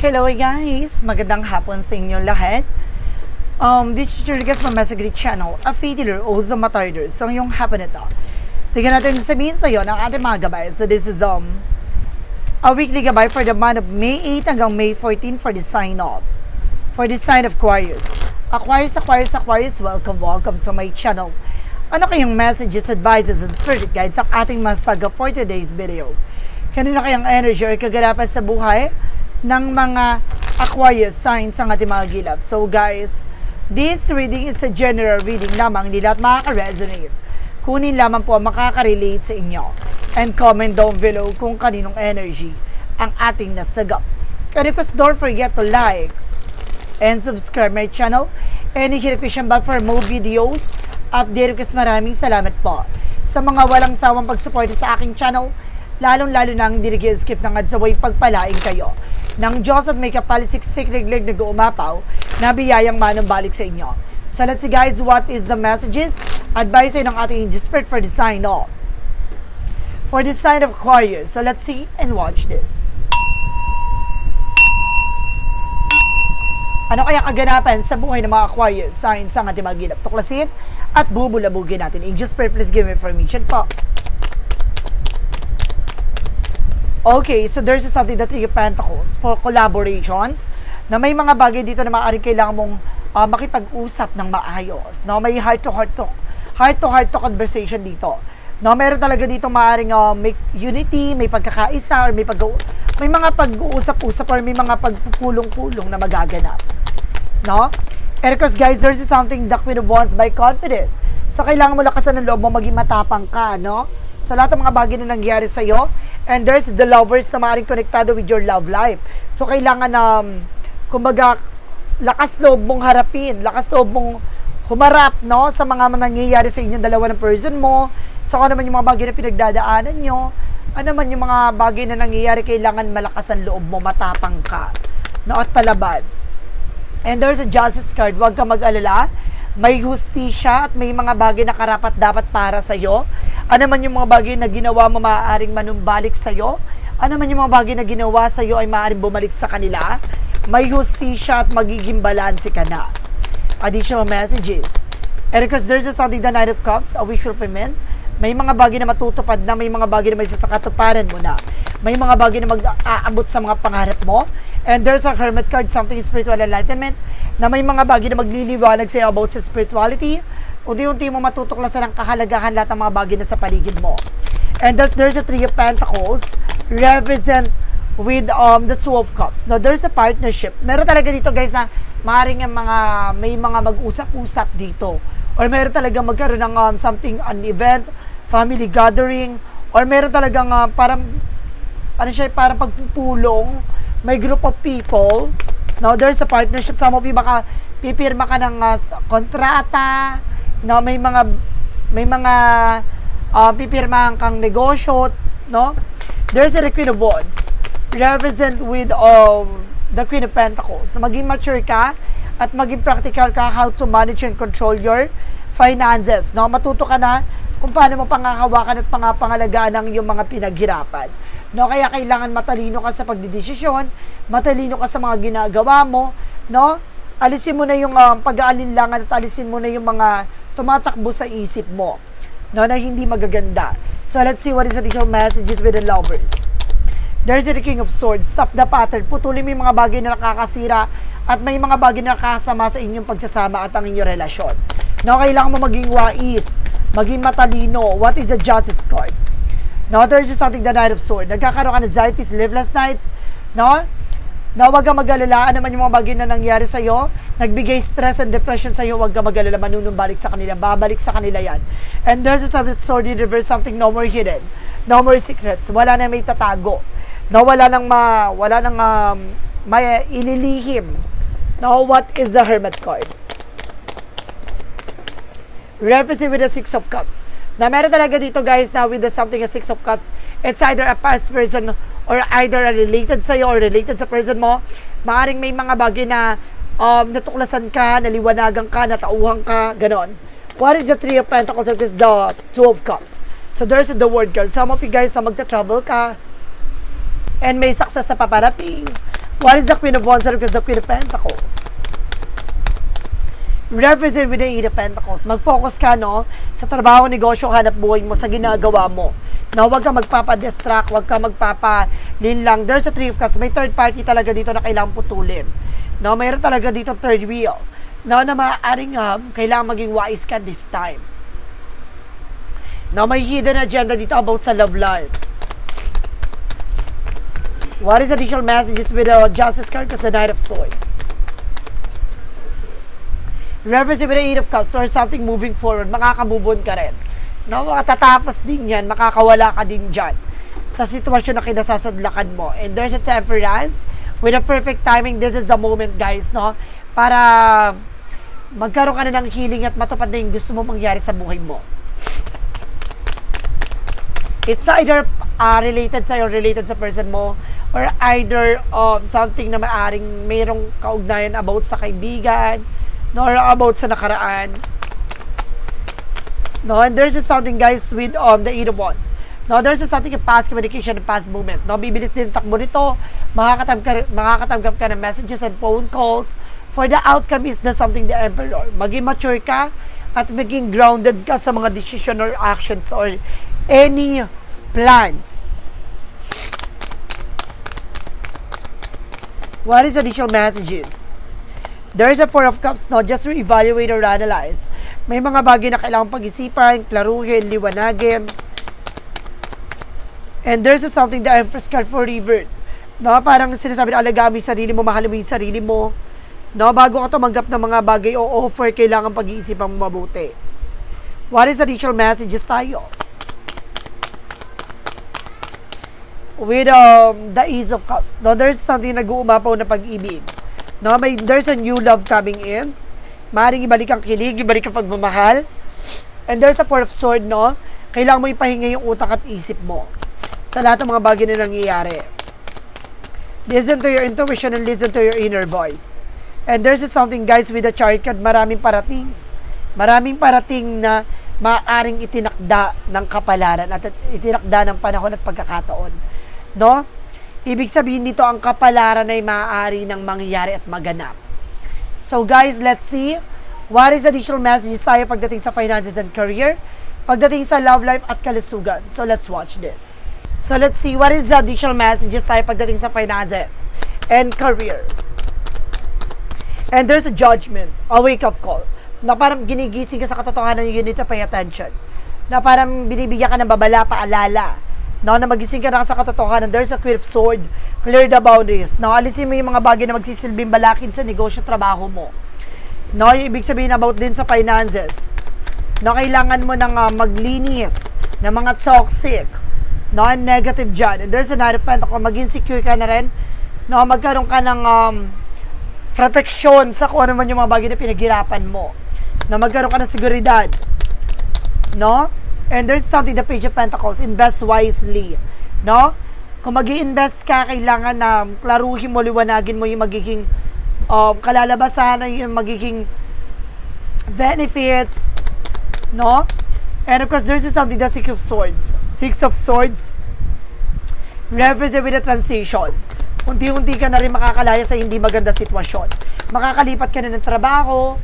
Hello guys! Magandang hapon sa inyo lahat. Um, this is your guest from Masagri Channel, a free dealer o sa Matarder. So, yung hapon ito. Tingnan natin sabihin sa iyo ng ating mga gabay. So, this is um, a weekly gabay for the month of May 8 hanggang May 14 for the sign off. For the sign of Aquarius. Aquarius, Aquarius, Aquarius, welcome, welcome to my channel. Ano kayong messages, advices, and spirit guides ang ating masaga for today's video? Kanina kayang energy or kaganapan sa buhay ng mga Aquarius signs ang ating mga gilap. So guys, this reading is a general reading lamang, hindi lahat makaka-resonate. Kunin lamang po ang makaka-relate sa inyo. And comment down below kung kaninong energy ang ating nasagap. Kaya request don't forget to like and subscribe my channel. And question back for more videos. Update request maraming salamat po sa mga walang sawang pagsuporta sa aking channel lalong-lalo nang dirigil skip ng adsaway pagpalaing kayo. Nang Diyos at may kapalisik sikliglig na umapaw na biyayang manumbalik sa inyo. So let's see guys, what is the messages? Advice ay ng ating spirit for the sign of. For the sign of Aquarius. So let's see and watch this. Ano kaya kaganapan sa buhay ng mga Aquarius signs ang ating magilap? Tuklasin at bubulabugin natin. Angel Spirit, please give me information po. Okay, so there's something that of Pentacles for collaborations na may mga bagay dito na maaaring kailangan mong ah, makipag-usap ng maayos. No? May heart-to-heart to, heart-to-heart to conversation dito. No, meron talaga dito maaaring ah, may unity, may pagkakaisa, or may pag may mga pag-uusap-usap or may mga pagpupulong-pulong na magaganap. No? And because guys, there's something the Queen of Wands by confident. So, kailangan mo lakasan ng loob mo, maging matapang ka, no? Sa lahat ng mga bagay na nangyari sa'yo. And there's the lovers na maaaring konektado with your love life. So, kailangan na, um, kumbaga, lakas loob mong harapin, lakas loob mong humarap, no? Sa mga nangyayari sa inyong dalawa ng person mo. So, ano naman yung mga bagay na pinagdadaanan nyo. Ano man yung mga bagay na nangyayari, kailangan malakas ang loob mo, matapang ka. No? At palaban. And there's a justice card. Huwag ka mag-alala. May hustisya at may mga bagay na karapat dapat para sa iyo. Ano man yung mga bagay na ginawa mo maaaring manumbalik sa iyo. Ano man yung mga bagay na ginawa sa iyo ay maaaring bumalik sa kanila. May hustisya at magiging balanse ka na. Additional messages. And because there's a something the Knight of Cups, a wish fulfillment, may mga bagay na matutupad na, may mga bagay na may sasakatuparan mo na. May mga bagay na mag-aabot sa mga pangarap mo. And there's a Hermit card, something spiritual enlightenment, na may mga bagay na magliliwanag sa'yo about sa spirituality. Unti-unti mo matutuklasan ang kahalagahan lahat ng mga bagay na sa paligid mo. And that there's a Three of Pentacles, represent with um, the Two of Cups. Now, there's a partnership. Meron talaga dito guys na maaaring ang mga, may mga mag-usap-usap dito. Or meron talaga magkaroon ng um, something, an event, family gathering, or meron talagang uh, parang, ano siya, parang pagpupulong, may group of people, no, there's a partnership, some of you baka pipirma ka ng uh, kontrata, no, may mga, may mga, uh, pipirmahan kang negosyo, no, there's a Queen of Wands, represent with um, the Queen of Pentacles, na maging mature ka, at maging practical ka how to manage and control your finances, no, matuto ka na kung paano mo pangakawakan at pangapangalagaan ang iyong mga pinaghirapan. No, kaya kailangan matalino ka sa pagdidesisyon, matalino ka sa mga ginagawa mo, no? Alisin mo na yung um, pag-aalinlangan at alisin mo na yung mga tumatakbo sa isip mo, no, na hindi magaganda. So let's see what is the additional messages with the lovers. There's the King of Swords. Stop the pattern. Putulin mo yung mga bagay na nakakasira at may mga bagay na nakakasama sa inyong pagsasama at ang inyong relasyon. No, kailangan mo maging wais, maging matalino. What is the justice card? No, there's something the Knight of Swords. Nagkakaroon ka ng anxiety, sleepless nights. No? Na huwag ka mag-alala, ano man yung mga bagay na nangyari sa'yo, nagbigay stress and depression sa'yo, huwag ka mag-alala, manunumbalik sa kanila, babalik sa kanila yan. And there's a sword in reverse, something no more hidden, no more secrets, wala na may tatago, no, wala nang ma, wala nang um, may ililihim. No, what is the Hermit card? Referencing with the Six of Cups. Na meron talaga dito guys na with the something a Six of Cups, it's either a past person or either a related sa'yo or related sa person mo. Maaring may mga bagay na um, natuklasan ka, naliwanagan ka, natauhan ka, ganon. What is the Three of Pentacles? It is the Two of Cups. So there's the word girl. Some of you guys na magta-travel ka and may success na paparating. What is the Queen of Wands? Because the Queen of Pentacles. Represent with the Pentacles. Mag-focus ka, no? Sa trabaho, negosyo, hanap buhay mo, sa ginagawa mo. No, huwag ka magpapa-distract, huwag ka magpapa-linlang. There's a three of. May third party talaga dito na kailangan putulin. No, mayroon talaga dito third wheel. No, na maaaring um, kailangan maging wise ka this time. No, may hidden agenda dito about sa love life. What is additional messages with the Justice card? Because the Knight of Swords. Represent with the Eight of Cups or something moving forward, makaka-move on ka rin. No, makatatapos din yan, makakawala ka din dyan sa sitwasyon na kinasasadlakan mo. And there's a temperance with a perfect timing. This is the moment, guys, no? Para magkaroon ka na ng healing at matupad na yung gusto mo mangyari sa buhay mo. It's either uh, related sa related sa person mo, or either of something na maaring mayroong kaugnayan about sa kaibigan, no, about sa nakaraan. No, and there's something guys with um, the Eight of. No, there's something in past communication and past movement. No, bibilis din takbo nito. Makakatanggap ka, makakatanggap ka ng messages and phone calls. For the outcome is the something the Emperor. Maging mature ka at maging grounded ka sa mga decision or actions or any plans. What is additional messages? There is a Four of Cups, no? Just to evaluate or analyze. May mga bagay na kailangan pag-isipan, klaruhin, liwanagin. And there's a something the Empress card for revert. No, parang sinasabi na yung sarili mo, mahal mo yung sarili mo. No, bago ka tumanggap ng mga bagay o offer, kailangan pag-iisipan mo mabuti. What is additional messages tayo? With um, the Ace of Cups. No, there's something nag-uumapaw na pag-ibig. No, may, there's a new love coming in. Maring ibalik ang kilig, ibalik ang pagmamahal. And there's a Four of Sword, no? Kailangan mo ipahinga yung utak at isip mo sa lahat ng mga bagay na nangyayari. Listen to your intuition and listen to your inner voice. And there's something, guys, with the chart card, maraming parating. Maraming parating na maaaring itinakda ng kapalaran at itinakda ng panahon at pagkakataon. No? Ibig sabihin dito, ang kapalaran ay maaari ng mangyayari at maganap. So guys, let's see what is the additional messages tayo pagdating sa finances and career, pagdating sa love life at kalusugan. So let's watch this. So let's see what is the additional messages tayo pagdating sa finances and career. And there's a judgment, a wake-up call, na parang ginigising ka sa katotohanan you need to pay attention. Na parang binibigyan ka ng babala, paalala. No, na magising ka na sa katotohanan. There's a of sword. Clear the boundaries. No, alisin mo yung mga bagay na magsisilbing balakid sa negosyo, trabaho mo. No, yung ibig sabihin about din sa finances. No, kailangan mo nang uh, maglinis ng mga toxic, no, and negative dyan. And there's a Knight of Pentacles. Maging secure ka na rin. No, magkaroon ka ng um, protection sa kung ano man yung mga bagay na pinaghirapan mo. Na magkaroon ka ng seguridad. No? And there's something the Page of Pentacles, invest wisely. No? Kung mag invest ka, kailangan na klaruhin mo, liwanagin mo yung magiging um, kalalabasan, yung magiging benefits. No? And of course, there's something the Six of Swords. Six of Swords represent with a transition. Unti-unti ka na rin makakalaya sa hindi maganda sitwasyon. Makakalipat ka na ng trabaho,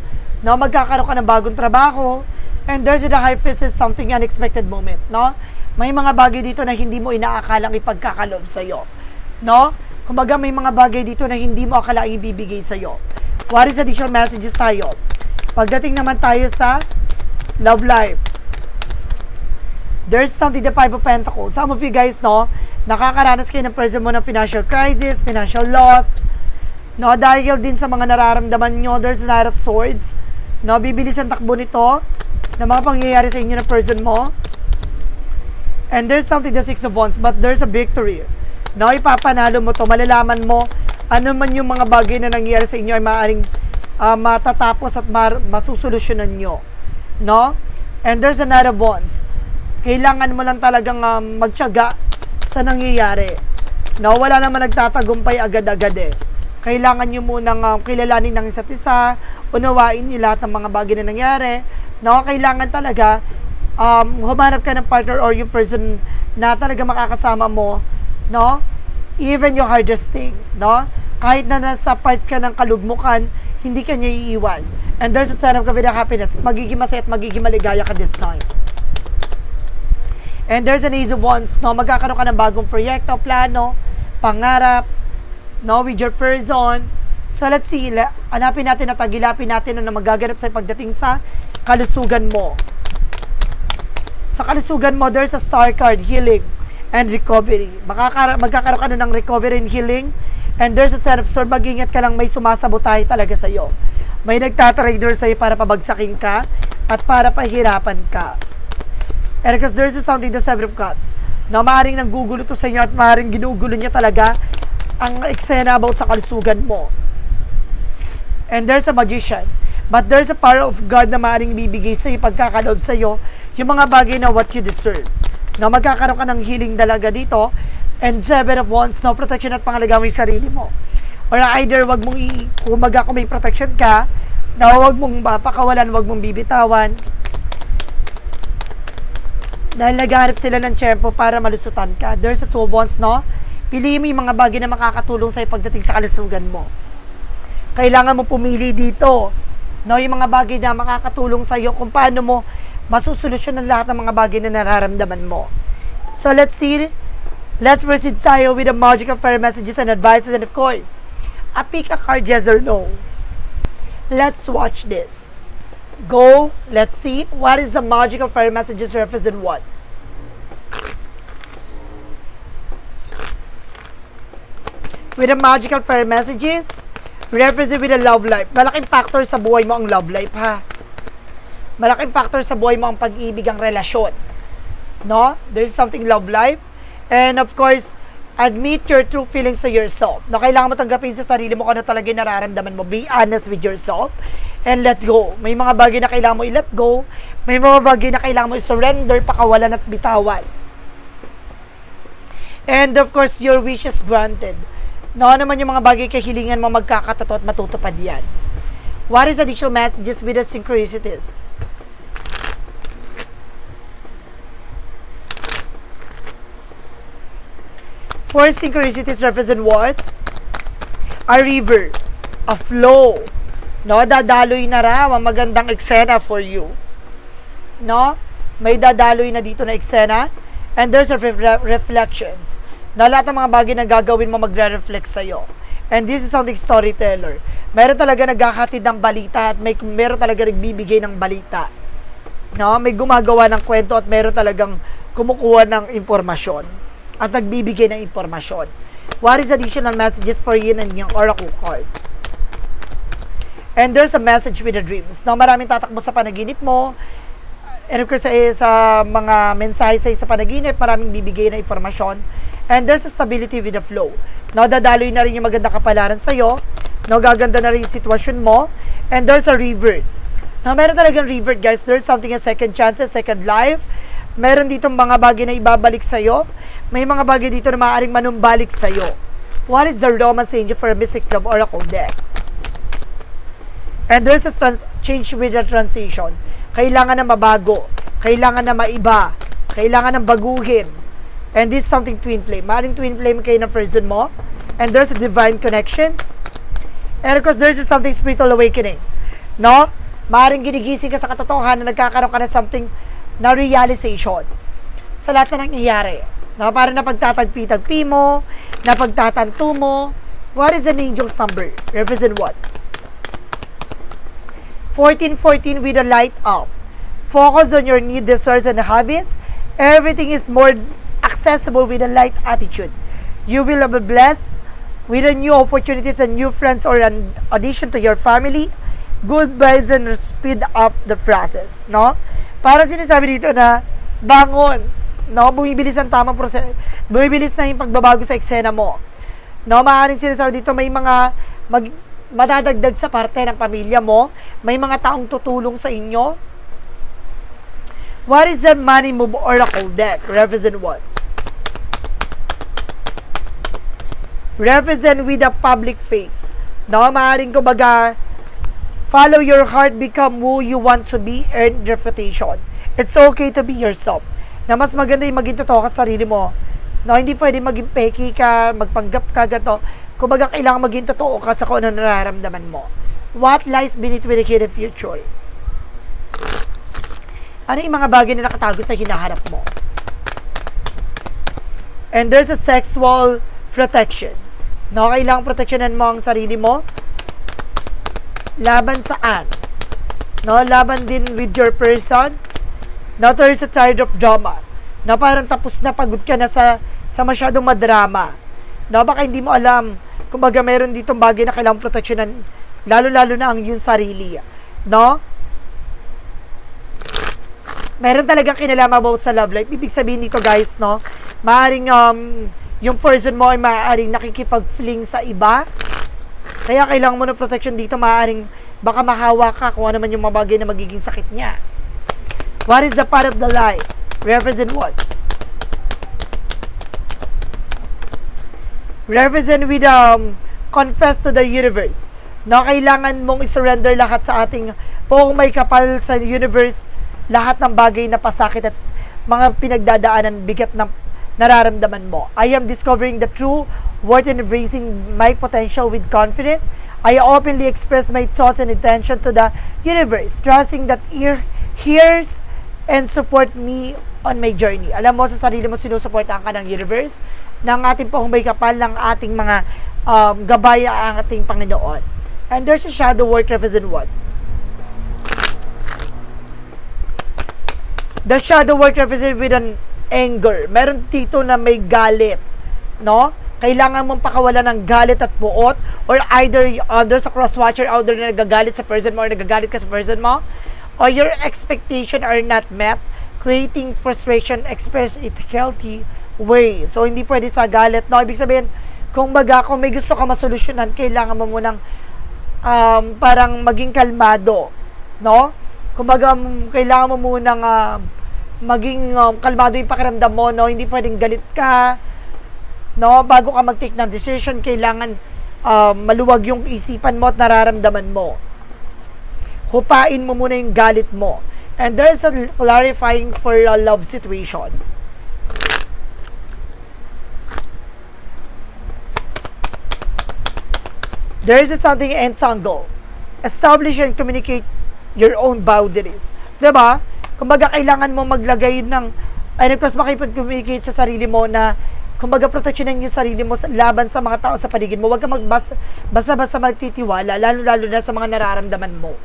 no? magkakaroon ka ng bagong trabaho, and there's the high fist is something unexpected moment, no? May mga bagay dito na hindi mo inaakalang ipagkakalob sa iyo, no? Kumbaga may mga bagay dito na hindi mo akalaing ibibigay sa iyo. What is additional messages tayo? Pagdating naman tayo sa love life, there's something the Five of Pentacles. Some of you guys know, nakakaranas kayo ng person mo ng financial crisis, financial loss, no, dahil din sa mga nararamdaman nyo, there's a lot of swords, no, bibilis ang takbo nito, na mga pangyayari sa inyo ng person mo, and there's something the Six of Wands, but there's a victory, no, ipapanalo mo to, malalaman mo, ano man yung mga bagay na nangyayari sa inyo ay maaaring uh, matatapos at mar- masusolusyonan nyo, no, and there's a Knight of Wands, kailangan mo lang talagang um, magtiyaga sa nangyayari. No, wala naman nagtatagumpay agad-agad eh. Kailangan nyo munang um, kilalanin ng isa't isa, unawain nyo lahat ng mga bagay na nangyari. No, kailangan talaga um, humanap ka ng partner or yung person na talaga makakasama mo, no? even yung hardest thing, no? Kahit na nasa part ka ng kalugmukan, hindi ka niya iiwan. And there's a ton of confident happiness. Magiging masaya at magiging maligaya ka this time. And there's an age of wands, no? Magkakaroon ka ng bagong proyekto, plano, pangarap, no? With your person. So let's see, hanapin natin at tagilapin natin na magaganap sa pagdating sa kalusugan mo. Sa kalusugan mo, there's a star card, healing and recovery. Makakara- magkakaroon ka na ng recovery and healing. And there's a ten of sword, mag-ingat ka lang may sumasabotay talaga sa'yo. May nagtatrader sa'yo para pabagsakin ka at para pahirapan ka. And because there's a something the seven of cups na maaaring nanggugulo to sa inyo at maaaring ginugulo niya talaga ang eksena about sa kalusugan mo. And there's a magician. But there's a power of God na maaaring bibigay sa iyo, pagkakaloob sa iyo, yung mga bagay na what you deserve. Na magkakaroon ka ng healing dalaga dito. And seven of wands, no protection at pangalaga mo yung sarili mo. Or either wag mong i, kumaga kung may protection ka, na wag mong mapakawalan, wag mong bibitawan. Dahil naghahanap sila ng tiyempo para malusutan ka. There's a two of wands, no? Piliin mo yung mga bagay na makakatulong sa'yo pagdating sa kalusugan mo kailangan mo pumili dito. No, yung mga bagay na makakatulong sa iyo kung paano mo masusolusyonan lahat ng mga bagay na nararamdaman mo. So let's see. Let's proceed tayo with the magical fairy messages and advices and of course, a pick a card yes or no. Let's watch this. Go, let's see what is the magical fairy messages represent what. With the magical fairy messages, represent with a love life. Malaking factor sa buhay mo ang love life, ha? Malaking factor sa buhay mo ang pag-ibig, ang relasyon. No? There's something love life. And of course, admit your true feelings to yourself. Na kailangan mo tanggapin sa sarili mo kung ano talaga yung nararamdaman mo. Be honest with yourself and let go. May mga bagay na kailangan mo i-let go. May mga bagay na kailangan mo i-surrender, pakawalan at bitawan. And of course, your wish is granted. No naman yung mga bagay kahilingan mo magkakatato at matutupad yan. What is additional messages with the synchronicities? Four synchronicities represent what? A river, a flow. No, dadaloy na raw ang magandang eksena for you. No? May dadaloy na dito na eksena. And there's a re- reflections na lahat ng mga bagay na gagawin mo magre-reflect sa'yo. And this is something storyteller. Meron talaga nagkakatid ng balita at may, meron talaga nagbibigay ng balita. No? May gumagawa ng kwento at meron talagang kumukuha ng impormasyon at nagbibigay ng impormasyon. What is additional messages for you in yung oracle card? And there's a message with the dreams. No, maraming tatakbo sa panaginip mo. And of course, sa, sa mga mensahe sa sa panaginip, maraming bibigay na informasyon. And there's a stability with the flow. No, dadaloy na rin yung maganda kapalaran sa'yo. No, gaganda na rin yung sitwasyon mo. And there's a revert. No, meron talagang revert, guys. There's something a second chances, second life. Meron dito mga bagay na ibabalik sa'yo. May mga bagay dito na maaaring manumbalik sa'yo. What is the romance angel for a Mystic Love Oracle deck? And there's a trans- change with the transition. Kailangan na mabago. Kailangan na maiba. Kailangan na baguhin. And this is something twin flame. Maring twin flame kayo ng person mo. And there's a divine connections. And of course, there's something spiritual awakening. No? Maring ginigising ka sa katotohanan na nagkakaroon ka ng something na realization sa lahat na nangyayari. No? Para na pagtatagpi-tagpi mo, na pagtatanto mo. What is an angel's number? Represent what? 1414 with a light up. Focus on your need, desires, and habits. Everything is more accessible with a light attitude. You will be blessed with a new opportunities and new friends or an addition to your family. Good vibes and speed up the process. No? Para sinasabi dito na bangon. No? Bumibilis ang tamang proseso. Bumibilis na yung pagbabago sa eksena mo. No? Maaaring sinasabi dito may mga mag, madadagdag sa parte ng pamilya mo. May mga taong tutulong sa inyo. What is the money move oracle deck? Represent what? Represent with a public face. No, maaaring kumbaga, follow your heart, become who you want to be, earn reputation. It's okay to be yourself. Na mas maganda yung maging totoo ka sa sarili mo. No, hindi pwede maging peki ka, magpanggap ka, gato. Kumbaga, kailangan maging totoo ka sa kung ano nararamdaman mo. What lies beneath with the hidden future? Ano yung mga bagay na nakatago sa hinaharap mo? And there's a sexual protection. No, kailangang proteksyonan mo ang sarili mo. Laban saan? No, laban din with your person. No, there's a tired of drama. No, parang tapos na pagod ka na sa sa masyadong madrama. No, baka hindi mo alam. Kumbaga meron ditong bagay na kailangang proteksyonan lalo-lalo na ang yung sarili. No? meron talagang kinalaman about sa love life. Ibig sabihin dito guys, no? Maaring um, yung person mo ay maaaring nakikipag-fling sa iba. Kaya kailangan mo ng protection dito. Maaaring baka mahawa ka kung ano man yung mga na magiging sakit niya. What is the part of the lie? Represent what? Represent with um, confess to the universe. Na kailangan mong isurrender lahat sa ating kung may kapal sa universe lahat ng bagay na pasakit at mga pinagdadaanan bigat ng nararamdaman mo. I am discovering the true worth and embracing my potential with confidence. I openly express my thoughts and intention to the universe, trusting that ear hears and support me on my journey. Alam mo, sa sarili mo sinusuportahan ka ng universe, ng ating pahumbay kapal, ng ating mga um, gabay ang ating Panginoon. And there's a shadow work represent what? The shadow work represented with an anger. Meron dito na may galit. No? Kailangan mong pakawalan ng galit at puot or either uh, there's a cross-watcher out there na nagagalit sa person mo or nagagalit ka sa person mo or your expectation are not met creating frustration express it healthy way. So, hindi pwede sa galit. No? Ibig sabihin, kung baga, kung may gusto ka masolusyonan, kailangan mo munang um, parang maging kalmado. No? Kumbaga, m- kailangan mo munang uh, maging um, kalmado yung pakiramdam mo, no? Hindi pwedeng galit ka, no? Bago ka mag-take ng decision, kailangan um, maluwag yung isipan mo at nararamdaman mo. Hupain mo muna yung galit mo. And there's a clarifying for a love situation. There is something entangle. Establish and communicate your own boundaries. 'Di ba? Kumbaga kailangan mo maglagay ng ay request makipag-communicate sa sarili mo na kumbaga proteksyonan yung sarili mo sa, laban sa mga tao sa paligid mo. Huwag ka magbasa basta-basta magtitiwala, lalo-lalo na sa mga nararamdaman mo.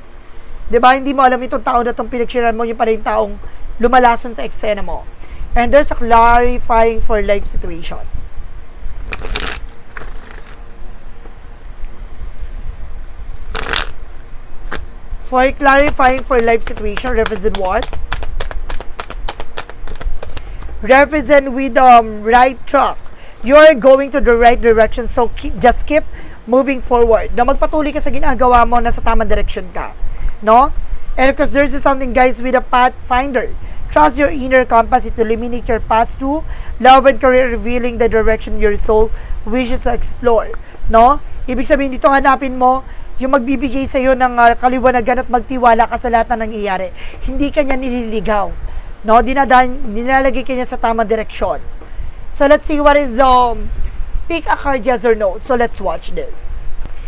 'Di ba? Hindi mo alam itong tao na itong pinagshiran mo, yung pala yung taong lumalason sa eksena mo. And there's a clarifying for life situation. For clarifying for life situation, represent what? Represent with um, right track. You're going to the right direction, so keep, just keep moving forward. Na magpatuloy ka sa ginagawa mo, nasa tamang direction ka. No? And because there's something, guys, with a pathfinder. Trust your inner compass, it will illuminate your path through love and career, revealing the direction your soul wishes to explore. No? Ibig sabihin dito, hanapin mo yung magbibigay sa iyo ng uh, kaliwanagan at magtiwala ka sa lahat na nangyayari. Hindi ka niya nililigaw. No, dinadan nilalagay ka niya sa tamang direksyon. So let's see what is um pick a card yes or no. So let's watch this.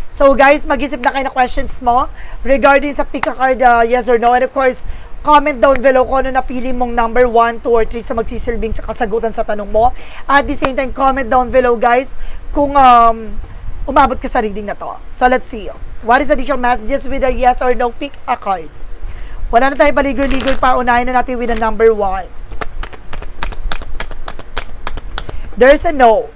So guys, mag-isip na kayo ng questions mo regarding sa pick a card uh, yes or no. And of course, comment down below kung ano napili mong number 1, 2, or 3 sa magsisilbing sa kasagutan sa tanong mo. At the same time, comment down below guys kung um, umabot ka sa reading na to. So let's see. What is additional messages with a yes or no? Pick a card. Wala na tayo paligoy-ligoy pa. Unahin na natin with a number 1. There's a no.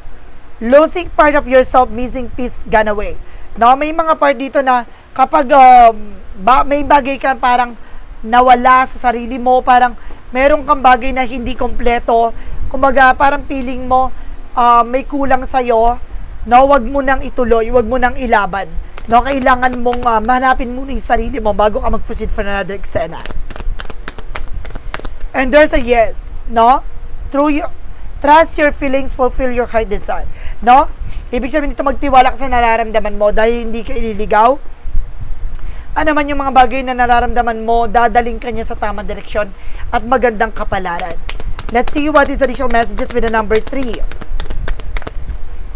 Losing part of yourself, missing piece, gone away. No, may mga part dito na kapag um, ba, may bagay ka parang nawala sa sarili mo, parang meron kang bagay na hindi kompleto, kumbaga parang feeling mo uh, may kulang sa'yo, no, wag mo nang ituloy, wag mo nang ilaban. No, kailangan mong uh, mahanapin muna yung sarili mo bago ka mag-proceed for another eksena. And there's a yes, no? Through your, trust your feelings, fulfill your heart desire. No? Ibig sabihin nito magtiwala ka sa nararamdaman mo dahil hindi ka ililigaw. Ano man yung mga bagay na nararamdaman mo, dadaling ka niya sa tamang direksyon at magandang kapalaran. Let's see what is additional messages with the number 3.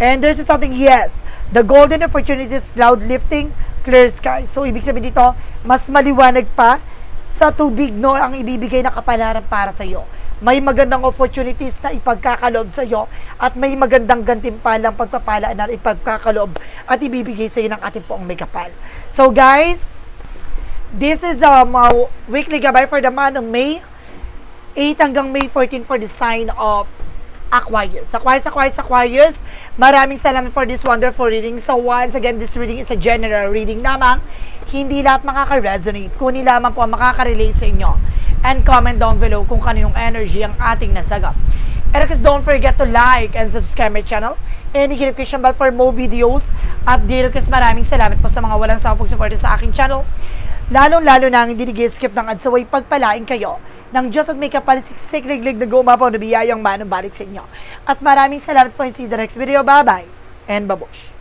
And there's something, yes, the golden opportunities, cloud lifting, clear sky. So, ibig sabihin dito, mas maliwanag pa sa tubig no ang ibibigay na kapalaran para sa iyo. May magandang opportunities na ipagkakalob sa iyo at may magandang gantimpalang pagpapala na ipagkakalob at ibibigay sa iyo ng ating poong may kapal. So guys, this is um, uh, weekly gabay for the month of May 8 hanggang May 14 for the sign of Aquarius. Aquarius, Aquarius, Aquarius. Maraming salamat for this wonderful reading. So once again, this reading is a general reading lamang. Hindi lahat makaka-resonate. Kunin lamang po ang makaka-relate sa inyo. And comment down below kung kaninong energy ang ating nasagap. And guys, don't forget to like and subscribe my channel. And hit notification bell for more videos. At dito guys, maraming salamat po sa mga walang sawang pagsuporta sa aking channel. Lalong-lalo na ang hindi nag-skip ng ads away pagpalain kayo ng Diyos at may kapalisiksik liglig na gumapaw na biyayang manong balik sa inyo. At maraming salamat po the next video. Bye-bye and babush!